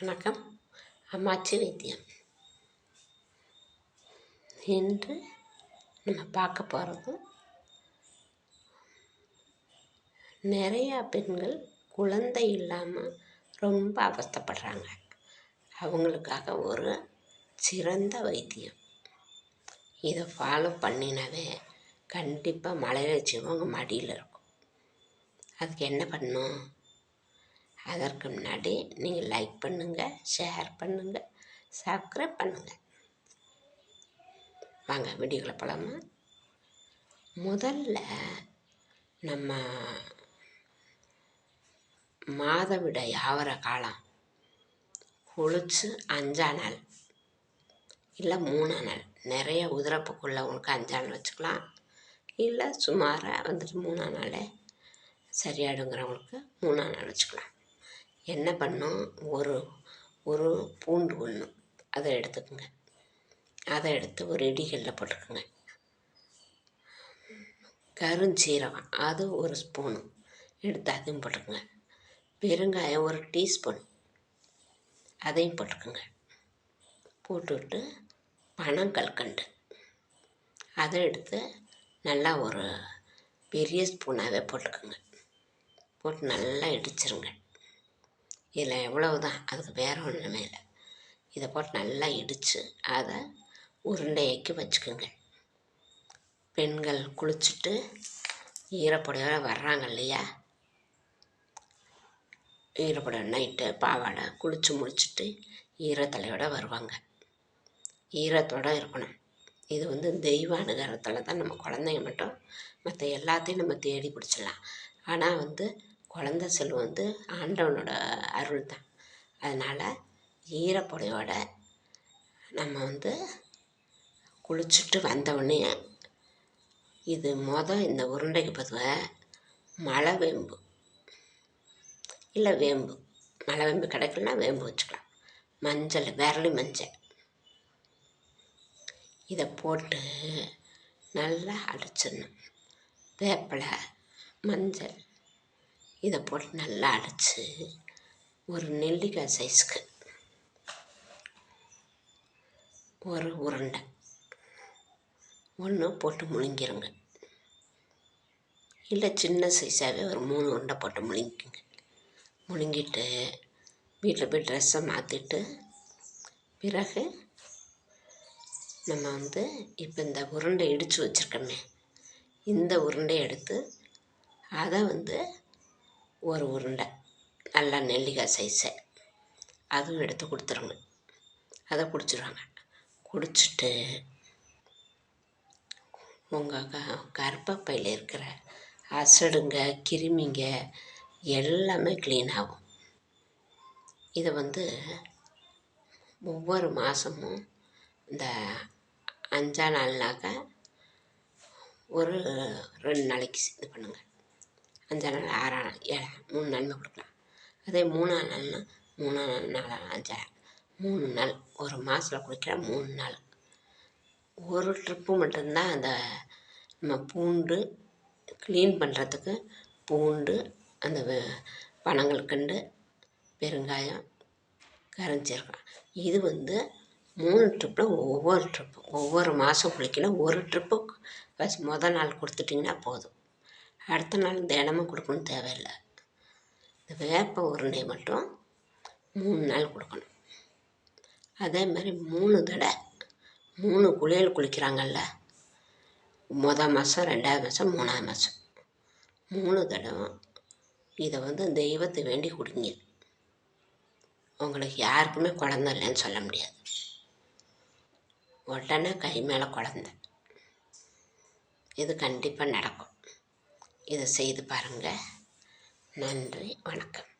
வணக்கம். அம்மாச்சி வைத்தியம் இன்று நம்ம பார்க்க போகிறது நிறையா பெண்கள் குழந்தை இல்லாமல் ரொம்ப அவஸ்தைப்படுறாங்க. அவங்களுக்காக ஒரு சிறந்த வைத்தியம். இதை ஃபாலோ பண்ணினாவே கண்டிப்பாக மலையலட்சியம் உங்கள் மடியில் இருக்கும். அதுக்கு என்ன பண்ணணும்? அதற்கு முன்னாடி நீங்கள் லைக் பண்ணுங்கள் ஷேர் பண்ணுங்கள் சப்ஸ்கிரைப் பண்ணுங்கள் வாங்க வீடியோக்களை போகலாமா முதல்ல நம்ம மாதவிட யாவர காலம் குளிச்சு அஞ்சா நாள் இல்லை மூணா நாள். நிறைய உதிரப்புக்குள்ளவங்களுக்கு அஞ்சா நாள் வச்சுக்கலாம். இல்லை சுமாராக வந்துட்டு மூணா நாள் சரியாடுங்கிறவங்களுக்கு மூணா நாள் வச்சுக்கலாம். என்ன பண்ணும்? ஒரு ஒரு பூண்டு ஒன்று அதை எடுத்துக்கோங்க. அதை எடுத்து ஒரு இடிகளில் போட்டுக்கோங்க. கருஞ்சீரகம். அது ஒரு ஸ்பூனு எடுத்து அதையும் போட்டுக்கோங்க. பெருங்காயம் ஒரு டீஸ்பூன் அதையும் போட்டுக்கோங்க. போட்டுவிட்டு பனங்கல்கண்டு அதை எடுத்து நல்லா ஒரு பெரிய ஸ்பூனாகவே போட்டுக்கோங்க. போட்டு நல்லா இடிச்சிருங்க. இதில் எவ்வளவு தான் அதுக்கு வேறு ஒன்றுமே இல்லை. இதை போட்டு நல்லா இடித்து அதை உருண்டையாக்கி வச்சுக்கோங்க. பெண்கள் குளிச்சுட்டு ஈரப்படையோடு வர்றாங்க இல்லையா? ஈரப்பொடி நைட்டு பாவாடை குளித்து முடிச்சுட்டு ஈரத்தலையோடு வருவாங்க. ஈரத்தோடு இருக்கணும். இது வந்து தெய்வ அனுகாரத்தில் தான் நம்ம குழந்தைங்க மட்டும் மற்ற எல்லாத்தையும் நம்ம தேடி பிடிச்சிடலாம். ஆனால் வந்து குழந்த செல்வம் வந்து ஆண்டவனோட அருள் தான். அதனால் ஈரப்பொடையோட நம்ம வந்து குளிச்சுட்டு வந்தவுடனே இது மொதல் இந்த உருண்டைக்கு பதிவாக மழை வேம்பு. இல்லை வேம்பு. மழை வேம்பு கிடைக்கலனா வேம்பு வச்சுக்கலாம். மஞ்சள் விரலி மஞ்சள். இதை போட்டு நல்லா அடிச்சிடணும். வேப்பிலை மஞ்சள் இதை போட்டு நல்லா அடித்து ஒரு நெல்லிக்காய் சைஸ்க்கு ஒரு உருண்டை. ஒன்று போட்டு முழுங்கிருங்க. இல்லை சின்ன சைஸாகவே ஒரு மூணு உருண்டை போட்டு முழுங்கிங்க முழுங்கிட்டு வீட்டில் போய் ட்ரெஸ்ஸை மாற்றிட்டு பிறகு நம்ம வந்து இப்போ இந்த உருண்டை இடித்து வச்சுருக்கோமே இந்த உருண்டையை எடுத்து அதை வந்து ஒரு உருண்டை நல்லா நெல்லிக்காய் சைஸை அதுவும் எடுத்து கொடுத்துருங்க அதை குடிச்சிடுவாங்க குடிச்சிட்டு உங்கள் க கர்ப்பப்பையில் இருக்கிற அசடுங்க கிருமிங்க எல்லாமே க்ளீன் ஆகும். இதை வந்து ஒவ்வொரு மாதமும் இந்த அஞ்சா நாள்னாக்க ஒரு ரெண்டு நாளைக்கு இது பண்ணுங்கள் அஞ்சாம் நாள் ஆறாம் நாள் ஏழாம் மூணு நன்மை கொடுக்கலாம். அதே மூணாம் நாள்னா மூணாம் நாள் நாலாம் அஞ்சாம் மூணு நாள் ஒரு மாதத்தில் குடிக்கிற மூணு நாள். ஒரு ட்ரிப்பு மட்டும்தான் அந்த நம்ம பூண்டு க்ளீன் பண்ணுறதுக்கு பூண்டு அந்த பனங்கல்கண்டு பெருங்காயம் கரைஞ்சிருக்கலாம் இது வந்து மூணு ட்ரிப்பில் ஒவ்வொரு ட்ரிப்பு ஒவ்வொரு மாதம் குளிக்கணும் ஒரு ட்ரிப்பு ஃபஸ்ட் மொதல் நாள் கொடுத்துட்டிங்கன்னா போதும். அடுத்த நாள் தினமும் கொடுக்கணும் தேவையில்லை. இந்த வேப்ப உருண்டை மட்டும் மூணு நாள் கொடுக்கணும். அதே மாதிரி மூணு தடவை மூணு குளியல் குளிக்கிறாங்கல்ல மொதல் மாதம் ரெண்டாவது மாதம் மூணாவது மாதம் மூணு தடவை இதை வந்து தெய்வத்தை வேண்டி குடிங்க. உங்களுக்கு யாருக்குமே குழந்த இல்லைன்னு சொல்ல முடியாது. உடனே கை மேலே குழந்த. இது கண்டிப்பாக நடக்கும். இதை செய்து பாருங்கள் நன்றி வணக்கம்.